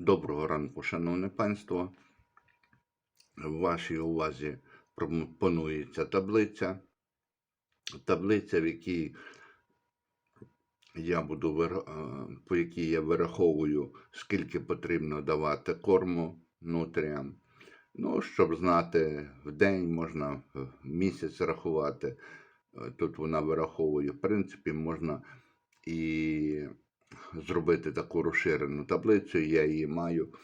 Доброго ранку, шановне панство. В вашій увазі пропонується таблиця. Таблиця, в якій я буду е, по якій я вираховую, скільки потрібно давати корму нутріям. Ну, щоб знати, в день можна в місяць рахувати. Е, Тут вона вираховує. В принципі, можна і зробити таку розширену таблицю. Я її маю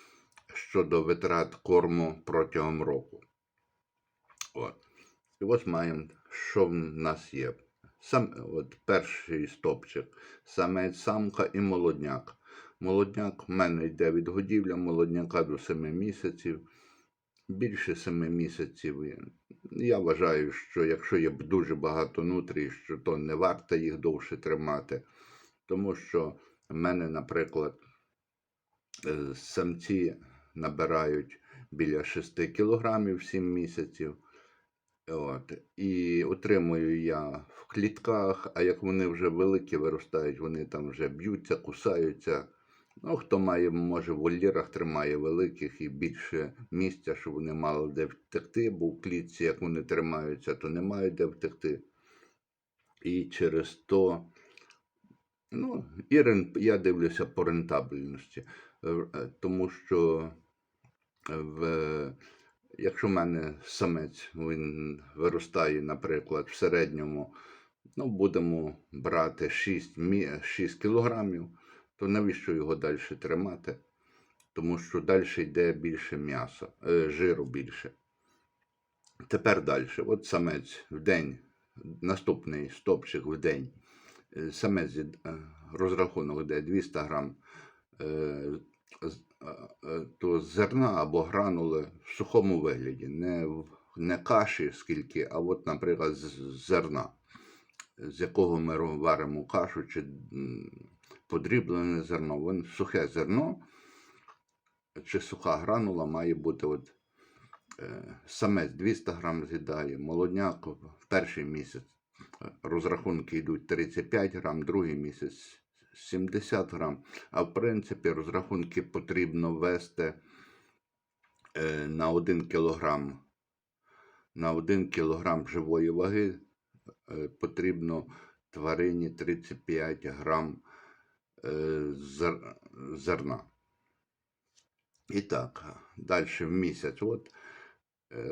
щодо витрат корму протягом року. От. І ось маємо, що в нас є. Сам, от перший стопчик, самець, самка і молодняк. Молодняк в мене йде від годівля молодняка до 7 місяців. Більше 7 місяців. Я вважаю, що якщо є дуже багато нутрій, що то не варто їх довше тримати. Тому що в мене, наприклад, е, самці набирають біля 6 кілограмів 7 місяців. От. І отримую я в клітках, а як вони вже великі виростають, вони там вже б'ються, кусаються. Ну, хто має, може, в вольєрах тримає великих і більше місця, щоб вони мали де втекти, бо в клітці, як вони тримаються, то не мають де втекти. І через то, ну, і я дивлюся по рентабельності, Е, е, тому що в, якщо в мене самець він виростає, наприклад, в середньому, ну, будемо брати 6, мі, 6 кілограмів, то навіщо його далі тримати? Тому що далі йде більше м'яса, е, жиру більше. Тепер далі. От самець в день, наступний стопчик в день. Е, з'їд- е, розрахунок йде 200 грам е, то зерна або гранули в сухому вигляді, не, не каші скільки, а от, наприклад, з зерна, з якого ми варимо кашу чи подріблене зерно. Вон сухе зерно чи суха гранула має бути от, самець 200 грам з'їдає, молодняк в перший місяць розрахунки йдуть 35 грам, другий місяць 70 грам. А в принципі, розрахунки потрібно вести е, на 1 кілограм. На 1 кілограм живої ваги е, потрібно тварині 35 грам е, зерна. І так, далі в місяць. От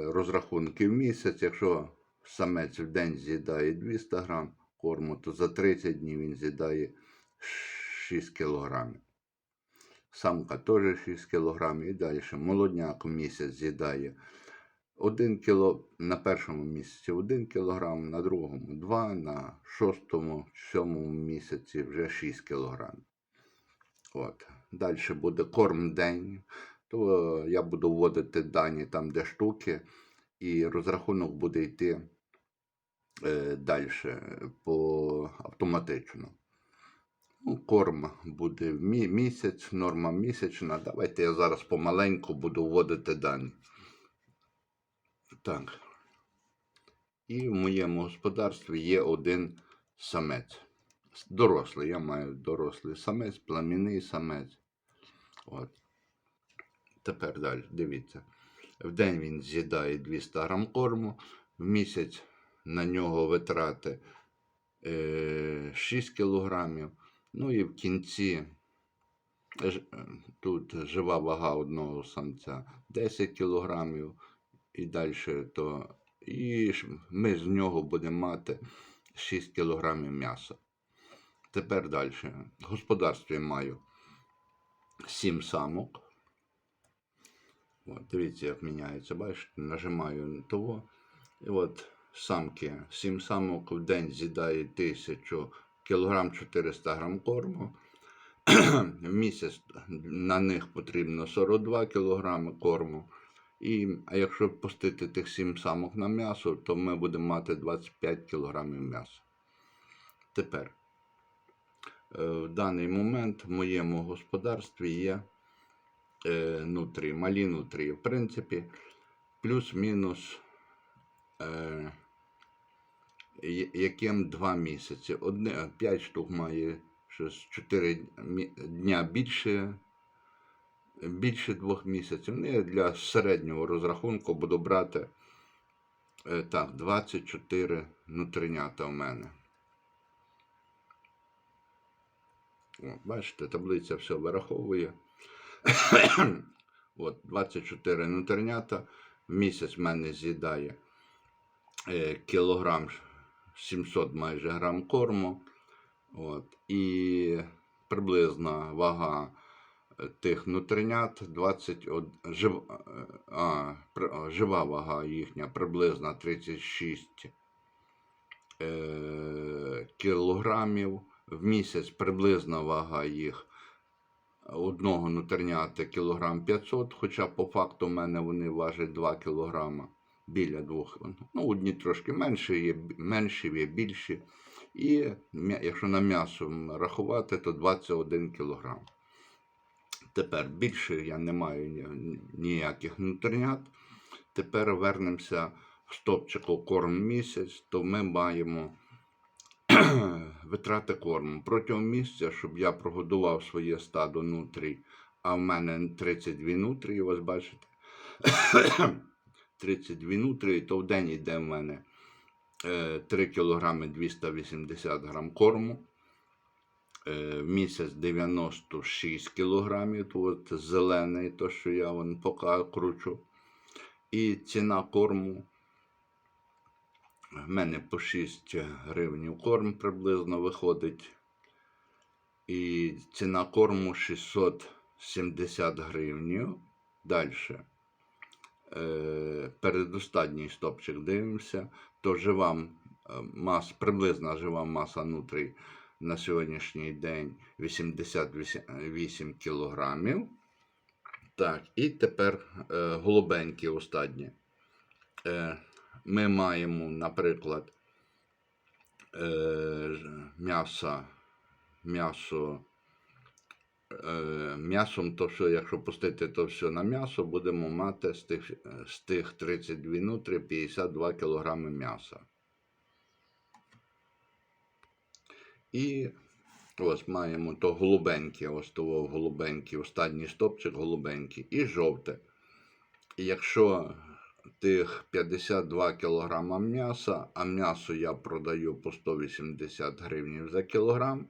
розрахунки в місяць. Якщо самець в день з'їдає 200 грам корму, то за 30 днів він з'їдає 6 кілограмів. Самка теж 6 кілограмів і далі. Молодняк в місяць з'їдає 1 кіло на першому місяці 1 кілограм, на другому 2, на шостому, сьомому місяці вже 6 кілограмів. От. Далі буде корм день, то я буду вводити дані там, де штуки, і розрахунок буде йти далі по автоматично. Ну, корм буде в мі- місяць, норма місячна. Давайте я зараз помаленьку буду вводити дані. Так. І в моєму господарстві є один самець. Дорослий, я маю дорослий самець, пламінний самець. От. Тепер далі, дивіться. В день він з'їдає 200 грам корму, в місяць на нього витрати е, 6 кілограмів. Ну і в кінці е, тут жива вага одного самця 10 кілограмів і далі то. І ми з нього будемо мати 6 кілограмів м'яса. Тепер далі. В господарстві маю 7 самок. От, дивіться, як міняється. Бачите, нажимаю того. І от самки, 7 самок в день з'їдає 1000 кілограм 400 грам корму. В місяць на них потрібно 42 кілограми корму. І, якщо пустити тих 7 самок на м'ясо, то ми будемо мати 25 кілограмів м'яса. Тепер, е, в даний момент в моєму господарстві є е, нутрії, малі нутрії. В принципі, плюс-мінус е, яким 2 місяці. Одне, 5 штук має щось 4 дня більше більше двох місяців. Ну, я для середнього розрахунку буду брати е, так, 24 нутринята в мене. Бачите, таблиця все вираховує. От, 24 нутринята. В місяць в мене з'їдає е, кілограм 700 майже грам корму. От, і приблизна вага е, тих нутринят 21, жив, е, а, жива вага їхня приблизно 36 е, кілограмів. В місяць приблизна вага їх одного нутринята кілограм 500, хоча по факту в мене вони важать 2 кілограма біля двох. Ну, одні трошки менші, є менші, є більші. І якщо на м'ясо рахувати, то 21 кілограм. Тепер більше я не маю ніяких нутринят. Тепер вернемося в стопчику корм місяць, то ми маємо витрати корму. Протягом місяця, щоб я прогодував своє стадо нутрій, а в мене 32 нутрії, ось бачите. 32 нутрії, то в день йде в мене е, 3 кг 280 грам корму. Е, В місяць 96 кілограмів, от зелений, то що я вон поки кручу. І ціна корму в мене по 6 гривень корм приблизно виходить. І ціна корму 670 гривень. Далі. Е, передостатній стопчик дивимося, то жива е, мас, приблизна жива маса нутрій на сьогоднішній день 88 кілограмів. Так, і тепер е, голубенькі останні. Е, ми маємо, наприклад, е, м'ясо, м'ясо, м'ясом, то що, якщо пустити то все на м'ясо, будемо мати з тих, е, з тих 32 нутрі 52 кг м'яса. І ось маємо то голубеньке, ось того голубенький, останній стопчик голубенький і жовте. Якщо тих 52 кг м'яса, а м'ясо я продаю по 180 гривень за кілограм,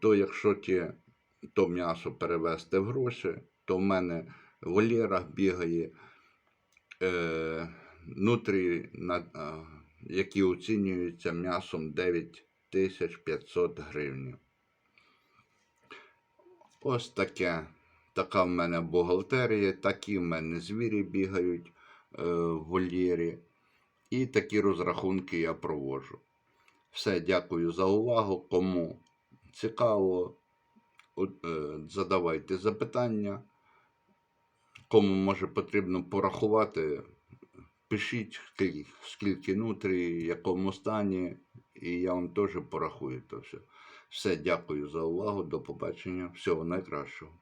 то якщо ті, то м'ясо перевести в гроші, то в мене в вольєрах бігає е, нутрі, на, е, які оцінюються м'ясом 9500 гривень. Ось таке. Така в мене бухгалтерія, такі в мене звірі бігають е, в вольєрі. І такі розрахунки я проводжу. Все, дякую за увагу. Кому цікаво, задавайте запитання. Кому може потрібно порахувати, пишіть, скільки, внутрі, в якому стані, і я вам теж порахую то все. Все, дякую за увагу. До побачення. Всього найкращого.